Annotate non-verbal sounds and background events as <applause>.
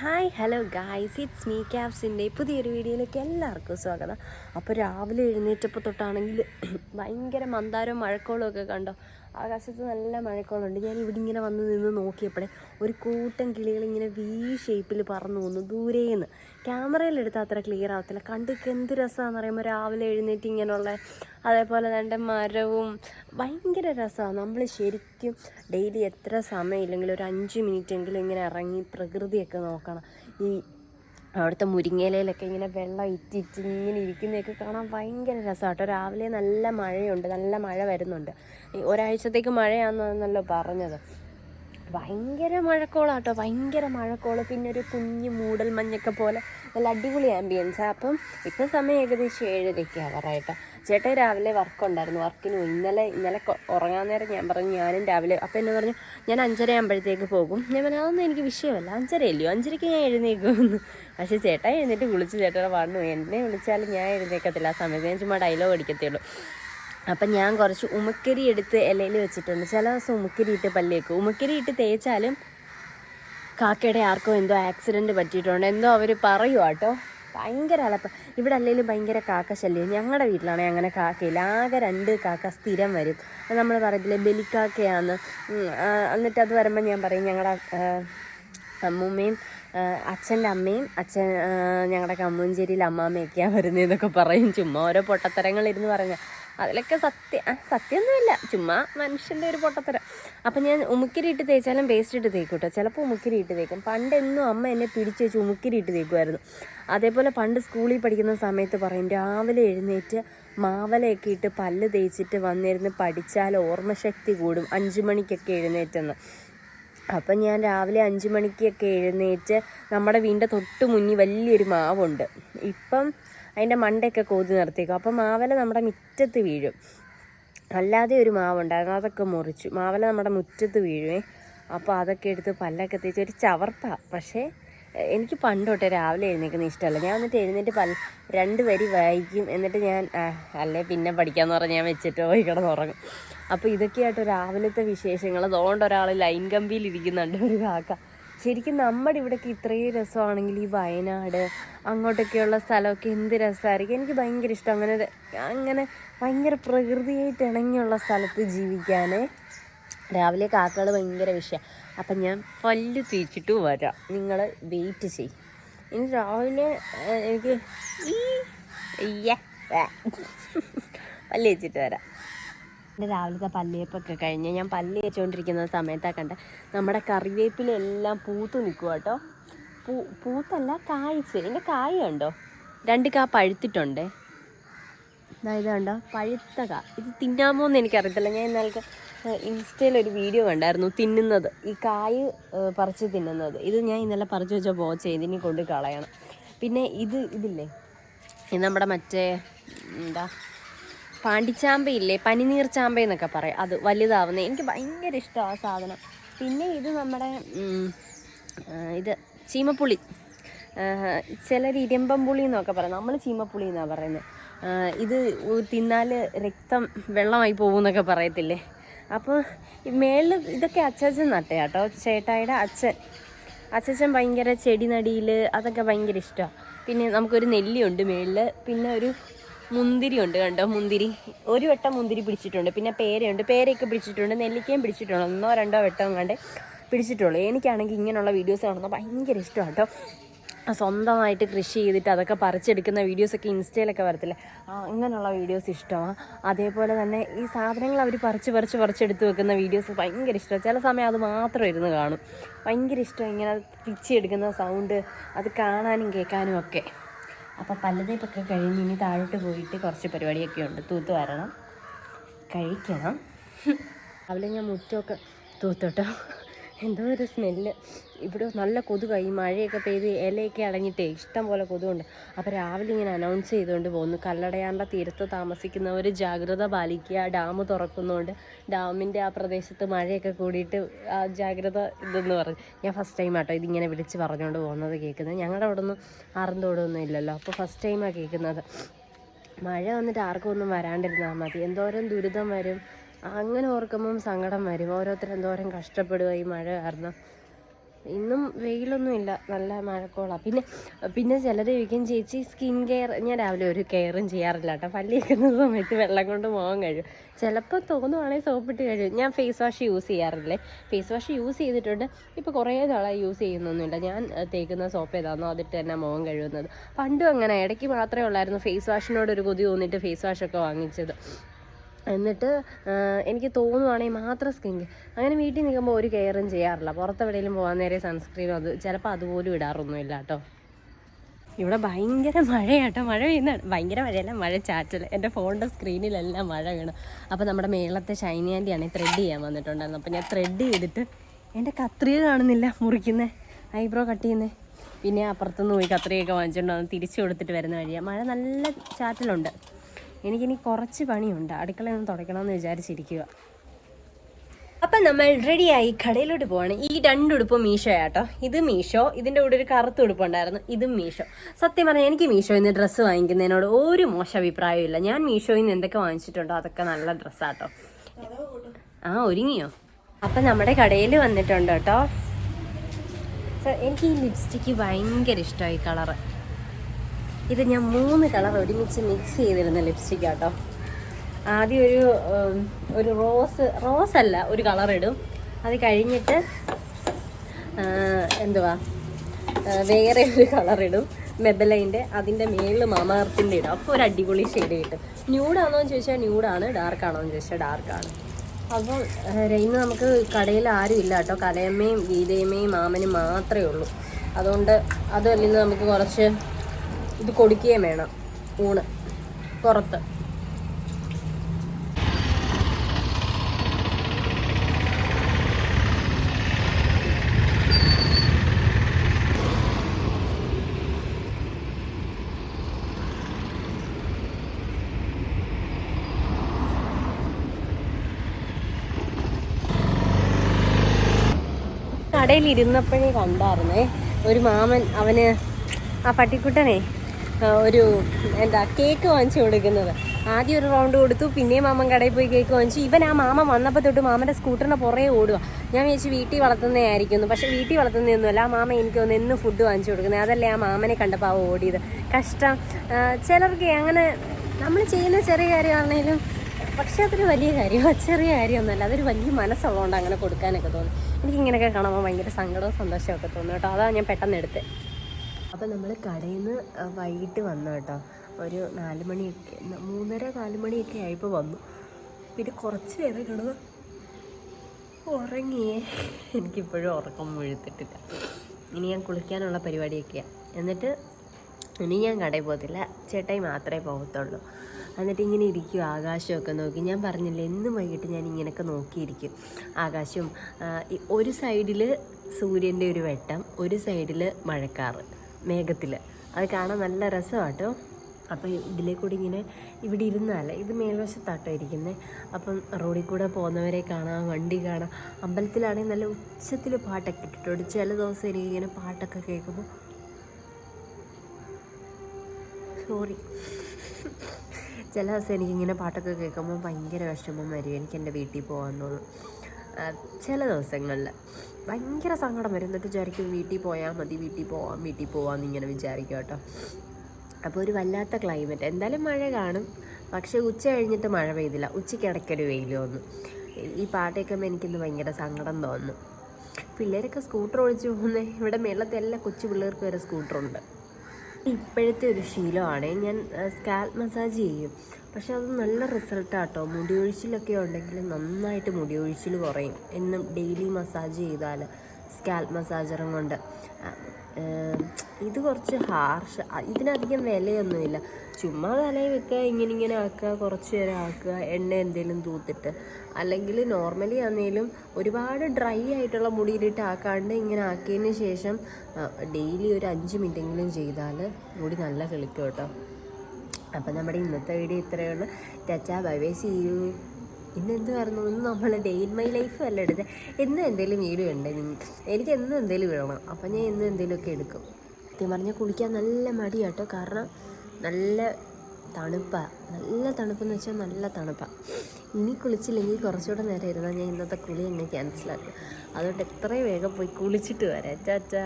Hi hello guys it's me ക്യാബ്സിന്റെ പുതിയൊരു വീഡിയോയിലേക്ക് എല്ലാവർക്കും സ്വാഗതം. അപ്പോൾ രാവിലെ എഴുന്നേറ്റപ്പോൾ തൊട്ടാണെങ്കിൽ ഭയങ്കര മന്ദാരവും മഴക്കോളും ഒക്കെ കണ്ടോ? ആകാശത്ത് നല്ല മഴക്കോളുണ്ട് ഞാൻ ഇവിടെ ഇങ്ങനെ വന്ന് നിന്ന് നോക്കിയപ്പോഴേ ഒരു കൂട്ടം കിളികൾ ഇങ്ങനെ വി ഷേപ്പിൽ പറന്നു പോകുന്നു ദൂരേന്ന്. ക്യാമറയിലെടുത്താൽ അത്ര ക്ലിയർ ആവത്തില്ല. കണ്ടിക്ക് എന്ത് രസമാണെന്ന് പറയുമ്പോൾ രാവിലെ എഴുന്നേറ്റ് ഇങ്ങനെയുള്ള അതേപോലെ തന്നെ മരവും ഭയങ്കര രസമാണ് നമ്മൾ ശരിക്കും ഡെയിലി എത്ര സമയം ഇല്ലെങ്കിലും ഒരു അഞ്ച് മിനിറ്റ് എങ്കിലും ഇങ്ങനെ ഇറങ്ങി പ്രകൃതിയൊക്കെ നോക്കണം. ഈ അവിടുത്തെ മുരിങ്ങയിലൊക്കെ ഇങ്ങനെ വെള്ളം ഇറ്റിറ്റ് ഇങ്ങനെ ഇരിക്കുന്നതൊക്കെ കാണാൻ ഭയങ്കര രസമാണ് കേട്ടോ. രാവിലെ നല്ല മഴയുണ്ട് നല്ല മഴ വരുന്നുണ്ട്. ഒരാഴ്ചത്തേക്ക് മഴയാണെന്നല്ലോ പറഞ്ഞത്. ഭയങ്കര മഴക്കോളാട്ടോ ഭയങ്കര മഴക്കോൾ. പിന്നെ ഒരു കുഞ്ഞ് മൂടൽ മഞ്ഞൊക്കെ പോലെ നല്ല അടിപൊളി ആംബിയൻസ് അപ്പം ഇപ്പം സമയം ഏകദേശം ഏഴരയ്ക്ക് ആവാറായിട്ട് ചേട്ടൻ രാവിലെ വർക്ക് ഉണ്ടായിരുന്നു വർക്കിന് ഇന്നലെ ഇന്നലെ ഉറങ്ങാൻ നേരം ഞാൻ പറഞ്ഞു ഞാനും രാവിലെ അപ്പം എന്നെ പറഞ്ഞു ഞാൻ അഞ്ചര ആകുമ്പോഴത്തേക്ക് പോകും. ഞാൻ പറഞ്ഞു അതൊന്നും എനിക്ക് വിഷയമല്ല. അഞ്ചരയല്ലയോ അഞ്ചരയ്ക്ക് ഞാൻ എഴുന്നേക്കുമെന്ന് പക്ഷേ ചേട്ടൻ എഴുന്നേറ്റ് വിളിച്ച് ചേട്ടനെ പറഞ്ഞു എന്നെ വിളിച്ചാലും ഞാൻ എഴുന്നേക്കത്തില്ല ആ സമയത്ത് ഞാൻ ചുമ്മാ ഡയലോഗ് അടിക്കത്തേ അപ്പം ഞാൻ കുറച്ച് ഉമക്കരി എടുത്ത് ഇലയിൽ വെച്ചിട്ടുണ്ട്. ചില ദിവസം ഉമക്കരി ഇട്ട് പല്ല് വെക്കും. ഉമക്കരി ഇട്ട് തേച്ചാലും കാക്കയുടെ ആർക്കോ എന്തോ ആക്സിഡന്റ് പറ്റിയിട്ടുണ്ട്. എന്തോ അവർ പറയുവാട്ടോ ഭയങ്കര അലപ്പ ഇവിടെ അല്ലെങ്കിലും ഭയങ്കര കാക്ക ശല്യം. ഞങ്ങളുടെ വീട്ടിലാണെങ്കിൽ അങ്ങനെ കാക്കയില്ല. ആകെ രണ്ട് കാക്ക സ്ഥിരം വരും. നമ്മൾ പറയത്തില്ലേ ആ, എന്നിട്ട് അത് വരുമ്പോൾ ഞാൻ പറയും ഞങ്ങളുടെ അമ്മൂമ്മയും അച്ഛന്റെ അമ്മയും അച്ഛൻ ഞങ്ങളുടെ കമ്മൂഞ്ചേരിയിൽ അമ്മാമ്മയൊക്കെയാണ് വരുന്നതെന്നൊക്കെ പറയും. ചുമ്മാ ഓരോ പൊട്ടത്തരങ്ങളിരുന്ന് പറഞ്ഞ. അതിലൊക്കെ സത്യം സത്യമൊന്നുമില്ല ചുമ്മാ മനുഷ്യന്റെ ഒരു പൊട്ടത്തരം. അപ്പം ഞാൻ ഉമുക്കിരി ഇട്ട് തേച്ചാലും പേസ്റ്റ് ഇട്ട് തേക്കും കേട്ടോ ചിലപ്പോൾ ഉമുക്കിരി ഇട്ട് തേക്കും. പണ്ട് എന്നും അമ്മ എന്നെ പിടിച്ച് വെച്ച് ഉമുക്കിരി ഇട്ട് തേക്കുമായിരുന്നു അതേപോലെ പണ്ട് സ്കൂളിൽ പഠിക്കുന്ന സമയത്ത് പറയും രാവിലെ എഴുന്നേറ്റ് മാവലയൊക്കെ ഇട്ട് പല്ല് തേച്ചിട്ട് വന്നിരുന്ന് പഠിച്ചാൽ ഓർമ്മശക്തി കൂടും. അഞ്ച് മണിക്കൊക്കെ എഴുന്നേറ്റെന്ന്. അപ്പം ഞാൻ രാവിലെ അഞ്ച് മണിക്കൊക്കെ എഴുന്നേറ്റ് നമ്മുടെ വീടിന്റെ തൊട്ട് മുന്നിൽ വലിയൊരു മാവുണ്ട്. ഇപ്പം അതിന്റെ മണ്ടയൊക്കെ കോതി നിർത്തിക്കും അപ്പം മാവല നമ്മുടെ മുറ്റത്ത് വീഴും. അല്ലാതെ ഒരു മാവുണ്ടായിരുന്നു. അതൊക്കെ മുറിച്ചു. മാവല നമ്മുടെ മുറ്റത്ത് വീഴുവേ. അപ്പോൾ അതൊക്കെ എടുത്ത് പല്ലൊക്കെ തേച്ച് ഒരു ചവർപ്പ. പക്ഷേ എനിക്ക് പണ്ടോട്ടെ രാവിലെ എഴുന്നേൽക്കുന്ന ഇഷ്ടമല്ല. ഞാൻ എന്നിട്ട് എഴുന്നേറ്റ് പൽ രണ്ട് വരി വായിക്കും. എന്നിട്ട് ഞാൻ അല്ലേ പിന്നെ പഠിക്കാമെന്ന് പറഞ്ഞ് ഞാൻ വെച്ചിട്ട് പോയി കിടന്നുറങ്ങും അപ്പോൾ ഇതൊക്കെയായിട്ട് രാവിലത്തെ വിശേഷങ്ങൾ. അതുകൊണ്ട് ഒരാൾ ലൈൻ കമ്പിയിൽ ഇരിക്കുന്നുണ്ട് ഒരു കാക്ക. ശരിക്കും നമ്മുടെ ഇവിടെയൊക്കെ ഇത്രയും രസമാണെങ്കിൽ ഈ വയനാട് അങ്ങോട്ടൊക്കെയുള്ള സ്ഥലമൊക്കെ എന്ത് രസമായിരിക്കും? എനിക്ക് ഭയങ്കര ഇഷ്ടം. അങ്ങനെ അങ്ങനെ ഭയങ്കര പ്രകൃതിയായിട്ട് ഇണങ്ങിയുള്ള സ്ഥലത്ത് ജീവിക്കാനേ രാവിലെ കാക്കകൾ ഭയങ്കര വിഷയമാണ് അപ്പം ഞാൻ പല്ല് തേച്ചിട്ട് വരാം. നിങ്ങൾ വെയിറ്റ് ചെയ്യും. ഇനി രാവിലെ എനിക്ക് ഈ ഇയ്യ, പല്ല് തേച്ചിട്ട് വരാം. എന്റെ രാവിലത്തെ പല്ലിയപ്പൊക്കെ കഴിഞ്ഞ് ഞാൻ പല്ലി വെച്ചുകൊണ്ടിരിക്കുന്ന സമയത്താണ് കണ്ട. നമ്മുടെ കറിവേപ്പിലെല്ലാം പൂത്ത് നിൽക്കുക കേട്ടോ. പൂ പൂത്തല്ല കായ്ച്ച്. എന്റെ കായ കണ്ടോ? രണ്ട് കാ പഴുത്തിട്ടുണ്ടേ. ഇത് കണ്ടോ? പഴുത്ത കാ. ഇത് തിന്നാമോ എന്ന് എനിക്കറിയത്തില്ല. ഞാൻ ഇന്നലെ ഇൻസ്റ്റയിൽ ഒരു വീഡിയോ കണ്ടായിരുന്നു. തിന്നുന്നത്. ഈ കായ് പറിച്ച് തിന്നുന്നത്. ഇത് ഞാൻ ഇന്നലെ പറിച്ച് വെച്ച പോ ചെയ്തിനി കൊണ്ട് കളയണം. പിന്നെ ഇത് ഇതില്ലേ? ഇത് നമ്മുടെ മറ്റേ എന്താ? പാണ്ടിച്ചാമ്പയില്ലേ? പനിനീർ ചാമ്പ എന്നൊക്കെ പറയും. അത് വലുതാവുന്നത് എനിക്ക് ഭയങ്കര ഇഷ്ടമാണ് ആ സാധനം. പിന്നെ ഇത് നമ്മുടെ ഇത് ചീമപ്പുളി. ചിലർ ഇരുമ്പം പുളി എന്നൊക്കെ പറയും. നമ്മൾ ചീമപ്പുളി എന്നാണ് പറയുന്നത്. ഇത് തിന്നാൽ രക്തം വെള്ളമായി പോകും എന്നൊക്കെ പറയത്തില്ലേ അപ്പോൾ മേളിൽ ഇതൊക്കെ അച്ചാച്ചൻ നട്ടേ കേട്ടോ ചേട്ടായിയുടെ അച്ഛൻ. അച്ഛൻ ഭയങ്കര ചെടി നടിയിൽ അതൊക്കെ ഭയങ്കര ഇഷ്ടമാണ് പിന്നെ നമുക്കൊരു നെല്ലിയുണ്ട് മേളിൽ പിന്നെ ഒരു മുന്തിരി ഉണ്ട് കണ്ടോ മുന്തിരി. ഒരു വട്ടം മുന്തിരി പിടിച്ചിട്ടുണ്ട്. പിന്നെ പേരയുണ്ട്. പേരയൊക്കെ പിടിച്ചിട്ടുണ്ട്. നെല്ലിക്കയും പിടിച്ചിട്ടുണ്ട്. ഒന്നോ രണ്ടോ വട്ടം കണ്ട് പിടിച്ചിട്ടുള്ളൂ. എനിക്കാണെങ്കിൽ ഇങ്ങനെയുള്ള വീഡിയോസ് കാണുന്നത് ഭയങ്കര ഇഷ്ടമാണ് കേട്ടോ. സ്വന്തമായിട്ട് കൃഷി ചെയ്തിട്ട് അതൊക്കെ പറിച്ചെടുക്കുന്ന വീഡിയോസൊക്കെ ഇൻസ്റ്റയിലൊക്കെ വരത്തില്ലേ? അങ്ങനെയുള്ള വീഡിയോസ് ഇഷ്ടമാണ്. അതേപോലെ തന്നെ ഈ സാധനങ്ങൾ അവർ പറിച്ച് പറിച്ച് പറിച്ചെടുത്ത് വെക്കുന്ന വീഡിയോസ് ഭയങ്കര ഇഷ്ടമാണ്. ചില സമയം അത് മാത്രം ഇരുന്ന് കാണും. ഭയങ്കര ഇഷ്ടം ഇങ്ങനെ പിച്ചെടുക്കുന്ന സൗണ്ട് അത് കാണാനും കേൾക്കാനും ഒക്കെ. അപ്പോൾ പല്ലതേപ്പൊക്കെ കഴിഞ്ഞ് ഇനി താഴോട്ട് പോയിട്ട് കുറച്ച് പരിപാടിയൊക്കെ ഉണ്ട്. തൂത്ത് വരണം. കഴിക്കണം. <laughs> രാവിലെ ഞാൻ മുറ്റമൊക്കെ തൂത്തോട്ടോ എന്തോ ഒരു സ്മെല്ല്. ഇവിടെ നല്ല കൊതുകായി മഴയൊക്കെ പെയ്ത് ഇലയൊക്കെ അടങ്ങിയിട്ടേ ഇഷ്ടം പോലെ കൊതുകുണ്ട്. അപ്പോൾ രാവിലെ ഇങ്ങനെ അനൗൺസ് ചെയ്തുകൊണ്ട് പോകുന്നു കല്ലടയാറിന്റെ തീരത്ത് താമസിക്കുന്നവർ ജാഗ്രത പാലിക്കുക. ഡാം തുറക്കുന്നതുകൊണ്ട് ഡാമിന്റെ ആ പ്രദേശത്ത് മഴയൊക്കെ കൂടിയിട്ട് ആ ജാഗ്രത ഇതെന്ന് പറഞ്ഞു ഞാൻ ഫസ്റ്റ് ടൈം ആട്ടോ ഇതിങ്ങനെ വിളിച്ച് പറഞ്ഞുകൊണ്ട് പോകുന്നത് കേൾക്കുന്നത്. ഞങ്ങളുടെ അവിടെ ഒന്നും ആറന്തോടൊന്നും ഇല്ലല്ലോ. അപ്പോൾ ഫസ്റ്റ് ടൈമാണ് കേൾക്കുന്നത്. മഴ വന്നിട്ട് ആർക്കും ഒന്നും വരാണ്ടിരുന്നാൽ മതി. എന്തോരം ദുരിതം വരും. അങ്ങനെ ഓർക്കുമ്പം സങ്കടം വരും. ഓരോരുത്തർ എന്തോരം കഷ്ടപ്പെടുക ഈ മഴ കാരണം. ഇന്നും വെയിലൊന്നും ഇല്ല. നല്ല മഴക്കോളാണ് പിന്നെ പിന്നെ ചിലർ ചോദിക്കും ചേച്ചി സ്കിൻ കെയർ ഞാൻ രാവിലെ ഒരു കെയറും ചെയ്യാറില്ല കേട്ടോ പല്ലി വെക്കുന്ന സമയത്ത് വെള്ളം കൊണ്ട് പോകാൻ കഴിയും ചിലപ്പോൾ തോന്നുവാണെങ്കിൽ സോപ്പിട്ട് കഴിയും ഞാൻ ഫേസ് വാഷ് യൂസ് ചെയ്യാറില്ലേ? ഫേസ് വാഷ് യൂസ് ചെയ്തിട്ടുണ്ട്. ഇപ്പോൾ കുറേ നാളായി യൂസ് ചെയ്യുന്നൊന്നുമില്ല. ഞാൻ തേക്കുന്ന സോപ്പ് ഏതാണോ അതിട്ട് തന്നെ മുഖം കഴുകുന്നത്. പണ്ടും അങ്ങനെ. ഇടയ്ക്ക് മാത്രമേ ഉള്ളായിരുന്നു. ഫേസ് വാഷിനോട് ഒരു കൊതി തോന്നിയിട്ട് ഫേസ് വാഷൊക്കെ വാങ്ങിച്ചത്. എന്നിട്ട് എനിക്ക് തോന്നുവാണെങ്കിൽ മാത്രം സ്കിൻ അങ്ങനെ വീട്ടിൽ നിൽക്കുമ്പോൾ ഒരു കെയറും ചെയ്യാറില്ല. പുറത്തെവിടെയെങ്കിലും പോകാൻ നേരെ സൺസ്ക്രീനോ അത് ചിലപ്പോൾ അതുപോലും ഇടാറൊന്നുമില്ല കേട്ടോ. ഇവിടെ ഭയങ്കര മഴയാട്ടോ. മഴ പെയ്യുന്ന ഭയങ്കര മഴയല്ല മഴ ചാറ്റൽ എന്റെ ഫോണിന്റെ സ്ക്രീനിലെല്ലാം മഴ വീണു. അപ്പോൾ നമ്മുടെ മേളത്തെ ഷൈനി ആന്റിയാണ് ത്രെഡ് ചെയ്യാൻ വന്നിട്ടുണ്ടായിരുന്നു അപ്പോൾ ഞാൻ ത്രെഡ് ചെയ്തിട്ട് എന്റെ കത്രിക കാണുന്നില്ല മുറിക്കുന്നത് ഐബ്രോ കട്ട് ചെയ്യുന്നത് പിന്നെ അപ്പുറത്തുനിന്ന് പോയി കത്രികയൊക്കെ വാങ്ങിച്ചുകൊണ്ട് തിരിച്ചു കൊടുത്തിട്ട് വരുന്ന വഴിയാണ് മഴ നല്ല ചാറ്റലുണ്ട്. എനിക്കിനി കുറച്ച് പണിയുണ്ട്. അടുക്കളയൊന്ന് തുടയ്ക്കണമെന്ന് വിചാരിച്ചിരിക്കുക അപ്പം നമ്മൾ റെഡിയായി കടയിലോട്ട് പോവാണ്. ഈ രണ്ട് ഉടുപ്പും മീഷോ ആട്ടോ ഇത് മീഷോ ഇതിന്റെ കൂടെ ഒരു കറുത്ത ഉടുപ്പുണ്ടായിരുന്നു ഇതും മീഷോ. സത്യം പറഞ്ഞാൽ എനിക്ക് മീഷോയിൽ നിന്ന് ഡ്രസ്സ് വാങ്ങിക്കുന്നതിനോട് ഒരു മോശം അഭിപ്രായമില്ല ഞാൻ മീഷോയിൽ നിന്ന് എന്തൊക്കെ വാങ്ങിച്ചിട്ടുണ്ടോ അതൊക്കെ നല്ല ഡ്രസ്സാട്ടോ. ആ ഒരുങ്ങിയോ? അപ്പം നമ്മുടെ കടയിൽ വന്നിട്ടുണ്ട് കേട്ടോ. എനിക്ക് ഈ ലിപ്സ്റ്റിക്ക് ഭയങ്കര ഇഷ്ടമായി കളറ്. ഇത് ഞാൻ മൂന്ന് കളർ ഒരുമിച്ച് മിക്സ് ചെയ്തിരുന്ന ലിപ്സ്റ്റിക് കേട്ടോ ആദ്യം ഒരു ഒരു റോസ് റോസ് അല്ല ഒരു കളർ ഇടും. അത് കഴിഞ്ഞിട്ട് എന്തുവാ വേറെ ഒരു കളർ ഇടും. മെബലൈന്റെ അതിന്റെ മേളിൽ മാമാർത്തിന്റെ ഇടും. അപ്പോൾ ഒരു അടിപൊളി ഷെയ്ഡ് കിട്ടും. ന്യൂഡാണോ എന്ന് ചോദിച്ചാൽ ന്യൂഡാണ് ഡാർക്ക് ആണോ എന്ന് ചോദിച്ചാൽ ഡാർക്കാണ് അപ്പോൾ ഇന്ന് നമുക്ക് കടയിൽ ആരും ഇല്ല കേട്ടോ കലയമ്മയും ഗീതയമ്മയും മാമനും മാത്രമേ ഉള്ളൂ. അതുകൊണ്ട് അതുമല്ല ഇന്ന് നമുക്ക് കുറച്ച് ഇത് കൊടുക്കുകയും വേണം. ഊണ്. പുറത്ത്. കടയിൽ ഇരുന്നപ്പോഴേ കണ്ടായിരുന്നേ ഒരു മാമൻ അവന് ആ പട്ടിക്കുട്ടനെ ഒരു എന്താ കേക്ക് വാങ്ങിച്ചു കൊടുക്കുന്നത്. ആദ്യം ഒരു റൗണ്ട് കൊടുത്തു പിന്നെയും മാമൻ കടയിൽ പോയി കേക്ക് വാങ്ങിച്ചു. ഇവൻ ആ മാമ വന്നപ്പോൾ തൊട്ട് മാമന്റെ സ്കൂട്ടറിന്റെ പുറകെ ഓടുക ഞാൻ വിചാരിച്ചു വീട്ടിൽ വളർത്തുന്നതായിരിക്കുന്നു പക്ഷെ വീട്ടിൽ വളർത്തുന്നതൊന്നുമല്ല. ആ മാമ എനിക്ക് ഒന്ന് എന്ന് ഫുഡ് വാങ്ങിച്ചു കൊടുക്കുന്നത്. അതല്ലേ ആ മാമനെ കണ്ടപ്പോൾ ആ ഓടിയത്. കഷ്ടം. ചിലർക്ക് അങ്ങനെ നമ്മൾ ചെയ്യുന്ന ചെറിയ കാര്യമാണെങ്കിലും പക്ഷേ അതൊരു വലിയ കാര്യമാണ് ചെറിയ കാര്യമൊന്നുമല്ല. അതൊരു വലിയ മനസ്സുള്ളതുകൊണ്ട് അങ്ങനെ കൊടുക്കാനൊക്കെ തോന്നും. എനിക്കിങ്ങനെയൊക്കെ കാണുമ്പോൾ ഭയങ്കര സങ്കടവും സന്തോഷമൊക്കെ തോന്നും കേട്ടോ. അതാണ് ഞാൻ പെട്ടെന്ന് എടുത്തത് അപ്പം നമ്മൾ കടയിൽ നിന്ന് വൈകിട്ട് വന്നു കേട്ടോ. ഒരു നാല് മണിയൊക്കെ മൂന്നര നാല് മണിയൊക്കെ ആയപ്പോൾ വന്നു. പിന്നെ കുറച്ച് നേരം കിടന്ന് ഉറങ്ങിയേ. എനിക്കിപ്പോഴും ഉറക്കം വീഴ്ത്തിട്ടില്ല. ഇനി ഞാൻ കുളിക്കാനുള്ള പരിപാടിയൊക്കെയാണ് എന്നിട്ട് ഇനി ഞാൻ കടയിൽ പോകത്തില്ല. ചേട്ടായി മാത്രമേ പോകത്തുള്ളൂ. എന്നിട്ട് ഇങ്ങനെ ഇരിക്കും ആകാശമൊക്കെ നോക്കി. ഞാൻ പറഞ്ഞില്ല എന്നും വൈകിട്ട് ഞാൻ ഇങ്ങനെയൊക്കെ നോക്കിയിരിക്കും. ആകാശം ഒരു സൈഡിൽ സൂര്യന്റെ ഒരു വെട്ടം ഒരു സൈഡിൽ മഴക്കാറ്. മേഘത്തിൽ അത് കാണാൻ നല്ല രസമാട്ടോ അപ്പോൾ ഇതിലേ കൂടി ഇങ്ങനെ ഇവിടെ ഇരുന്നല്ല ഇത് മേൽവശത്താട്ടോ ഇരിക്കുന്നത് അപ്പം റോഡിൽ കൂടെ പോകുന്നവരെ കാണാം വണ്ടി കാണാം. അമ്പലത്തിലാണെങ്കിൽ നല്ല ഉച്ചത്തിൽ പാട്ടൊക്കെ ഇട്ടിട്ടുണ്ട്. ചില ദിവസം എനിക്ക് ഇങ്ങനെ പാട്ടൊക്കെ കേൾക്കുമ്പോൾ സോറി ചില ദിവസം എനിക്കിങ്ങനെ പാട്ടൊക്കെ കേൾക്കുമ്പോൾ ഭയങ്കര വിഷമം വരും. എനിക്ക് എന്റെ വീട്ടിൽ പോകാൻ തോന്നും. ചില ദിവസങ്ങളിൽ ഭയങ്കര സങ്കടം വരും. എന്നിട്ട് വിചാരിക്കും വീട്ടിൽ പോയാൽ മതി വീട്ടിൽ പോവാം വീട്ടിൽ പോവാമെന്ന് ഇങ്ങനെ വിചാരിക്കും കേട്ടോ. അപ്പോൾ ഒരു വല്ലാത്ത ക്ലൈമറ്റ് എന്തായാലും മഴ കാണും. പക്ഷേ ഉച്ച കഴിഞ്ഞിട്ട് മഴ പെയ്തില്ല. ഉച്ചയ്ക്ക് ഇടയ്ക്കൊരു വെയിൽ വന്നു. ഈ പാട്ടൊക്കെ എനിക്കിന്ന് ഭയങ്കര സങ്കടം തോന്നുന്നു. പിള്ളേരൊക്കെ സ്കൂട്ടർ ഒഴിച്ചു പോകുന്നത് ഇവിടെ മേളത്തെ എല്ലാ കൊച്ചു പിള്ളേർക്ക് വരെ സ്കൂട്ടറുണ്ട്. ഇപ്പോഴത്തെ ഒരു ശീലമാണ്. ഞാൻ സ്കാൽപ്പ് മസാജ് ചെയ്യും. പക്ഷെ അത് നല്ല റിസൾട്ടാട്ടോ മുടി ഒഴിച്ചിലൊക്കെ ഉണ്ടെങ്കിൽ നന്നായിട്ട് മുടി ഒഴിച്ചിൽ കുറയും. എന്നും ഡെയിലി മസാജ് ചെയ്താൽ സ്കാൽപ്പ് മസാജറും കൊണ്ട്. ഇത് കുറച്ച് ഹാർഷ് ഇതിനധികം വിലയൊന്നുമില്ല. ചുമ്മാ തലയിൽ വെക്കുക ഇങ്ങനെ ഇങ്ങനെ ആക്കുക കുറച്ച് നേരം ആക്കുക എണ്ണ എന്തെങ്കിലും തൂത്തിട്ട്. അല്ലെങ്കിൽ നോർമലി ആണെങ്കിലും ഒരുപാട് ഡ്രൈ ആയിട്ടുള്ള മുടിയിലിട്ട് ആക്കാണ്ട് ഇങ്ങനെ ആക്കിയതിന് ശേഷം ഡെയിലി ഒരു അഞ്ച് മിനിറ്റെങ്കിലും ചെയ്താൽ മുടി നല്ല കിളിക്കും കേട്ടോ. അപ്പം നമ്മുടെ ഇന്നത്തെ വീഡിയോ ഇത്രയേ ഉള്ളൂ. ടച്ചാ ബൈ ബൈ സി യു ഇന്ന് എന്ത് പറഞ്ഞു? ഇന്ന് നമ്മൾ ഡെയിൻ മൈ ലൈഫ് അല്ല എടുത്ത്. എന്നും എന്തെങ്കിലും വീഡിയോ ഉണ്ട് എനിക്ക് എന്നും എന്തെങ്കിലും വേണം അപ്പം ഞാൻ എന്നും എന്തെങ്കിലുമൊക്കെ എടുക്കും. സത്യം പറഞ്ഞാൽ കുളിക്കാൻ നല്ല മടിയാട്ടോ. കാരണം നല്ല തണുപ്പാണ് നല്ല തണുപ്പെന്ന് വെച്ചാൽ നല്ല തണുപ്പാണ് ഇനി കുളിച്ചില്ലെങ്കിൽ കുറച്ചുകൂടെ നേരം ഇരുന്നാൽ ഞാൻ ഇന്നത്തെ കുളി എന്നെ ക്യാൻസലാക്കും അതുകൊണ്ട് എത്രയും വേഗം പോയി കുളിച്ചിട്ട് വരാം. ചാച്ചാ